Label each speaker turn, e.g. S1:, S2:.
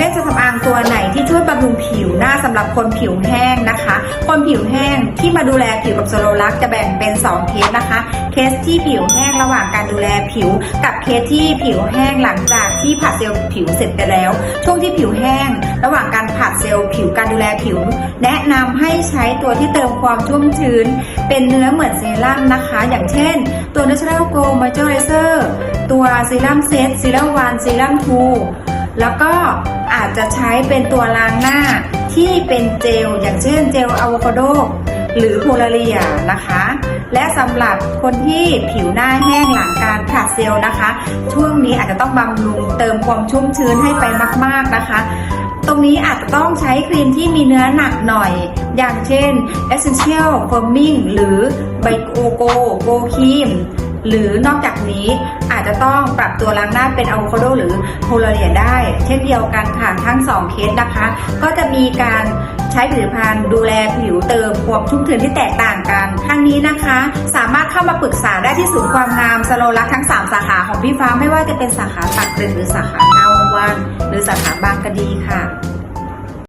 S1: เวชสำอางตัวไหนที่ช่วยบำรุงผิวหน้าสำหรับคนผิวแห้งนะคะ คนผิวแห้งที่มาดูแลผิวกับโซโลลักจะแบ่งเป็น 2 เคสนะคะ เคสที่ผิวแห้งระหว่างการดูแลผิว กับเคสที่ผิวแห้งหลังจากที่ผัดเซลล์ผิวเสร็จไปแล้ว ช่วงที่ผิวแห้ง ระหว่างการผัดเซลล์ผิวการดูแลผิว แนะนำให้ใช้ตัวที่เติมความชุ่มชื้น เป็นเนื้อเหมือนเซรั่มนะคะ อย่างเช่น ตัว Natural Glow Moisturizer ตัวซีรั่มเซตซีรั่มวันซีรั่มทู แล้วก็อาจจะใช้เป็นตัวล้างหน้าที่เป็นเจล อย่างเช่นเจลอะโวคาโดหรือโพลาเรียนะคะ และสำหรับคนที่ผิวหน้าแห้งหลังการผลัดเซลล์นะคะ ช่วงนี้อาจจะต้องบำรุงเติมความชุ่มชื้นให้ไปมาก ๆนะคะ ตรงนี้อาจจะต้องใช้ครีมที่มีเนื้อหนักหน่อย อย่างเช่น Essential Firming หรือไบโอโกโกครีมหรือนอกจากนี้ จะต้องปรับตัวล้างหน้าเป็นอะโวคาโดหรือโพลาเรียได้ เช่นเดียวกันค่ะทั้ง 2 เคสนะคะ ก็จะมีการใช้ผลิตภัณฑ์ดูแลผิวเติมความชุ่มชื้นที่แตกต่างกันทั้งนี้นะคะ สามารถเข้ามาปรึกษาได้ที่ศูนย์ความงามสโลลักทั้ง 3 สาขาของพี่ฟ้าไม่ว่าจะเป็นสาขาตักเกร็ดหรือสาขาเงาวัน หรือสาขาบางกะดีค่ะ